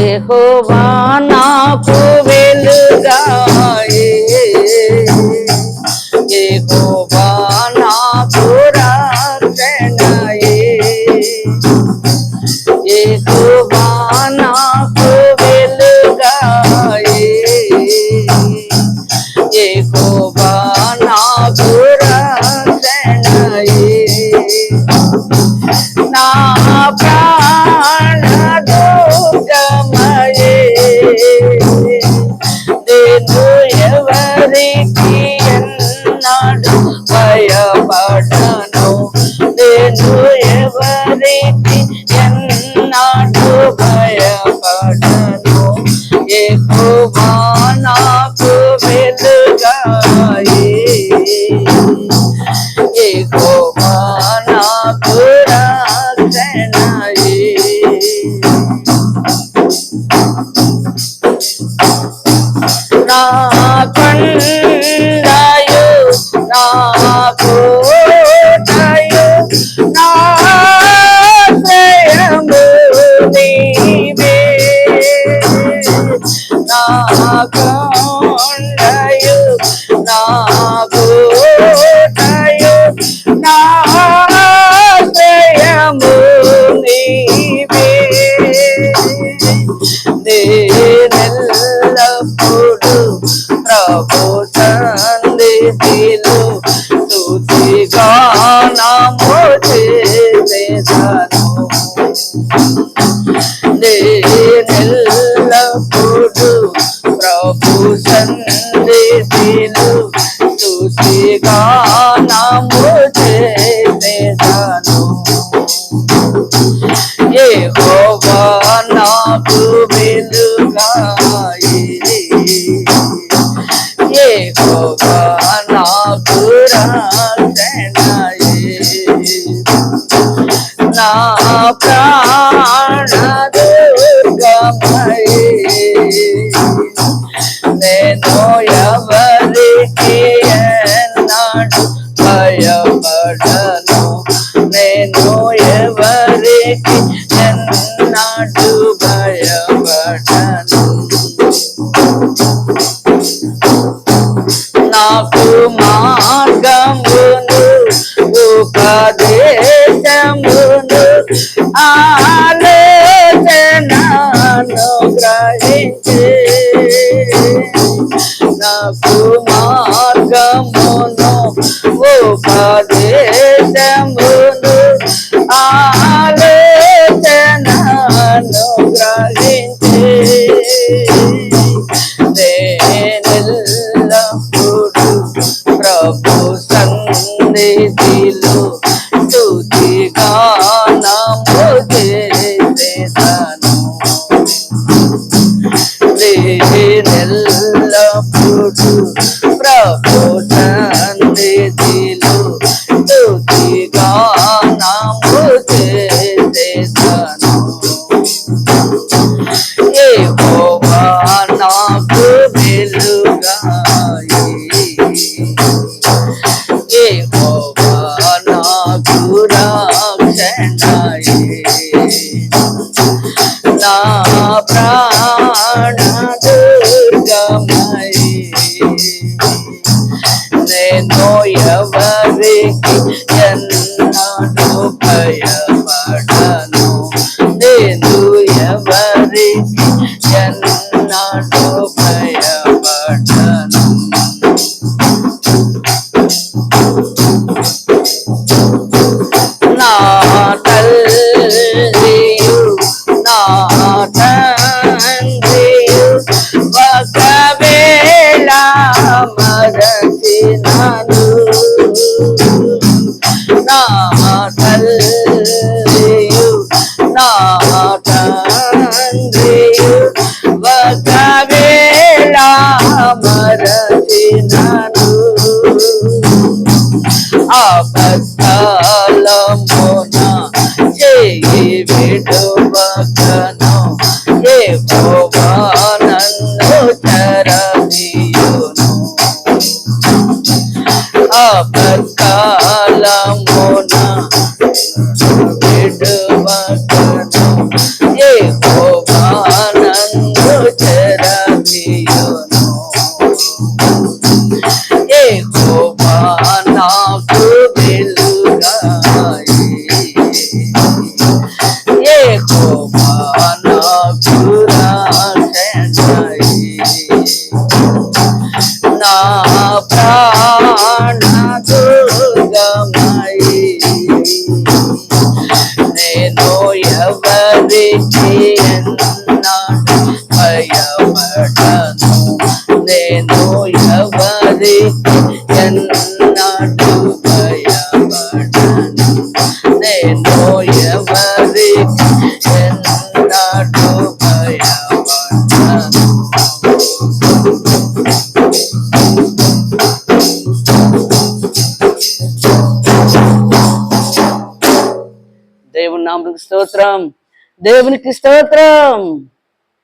యెహోవా నాకు వెలుగాయే యెహోవా భయపడను ఎక్కువ నాకు వెలుగాయే యెహోవా నాకు నా కొండయు, నా చేసేదను నేనెల్లప్పుడు ప్రభు సన్నిధిలో స్తుతిగానము చేసేదను ప్రాణ దుర్గమయే నేను ఎవరికి ఎన్నాడు భయపడను నేను ఎవరికి ఎన్నాడు భయపడను నాకు మార్గమును ఉపదేశమును ఆలోచనను గ్రహించే. ప్రాణ దుర్గమయే నేను ఎవరికి ఎన్నాడు భయం. ఒకవేళ మరచినను. అబద్ధాలమున చేయి విడువకను. say no you have a స్తోత్రం. దేవునికి స్తోత్రం.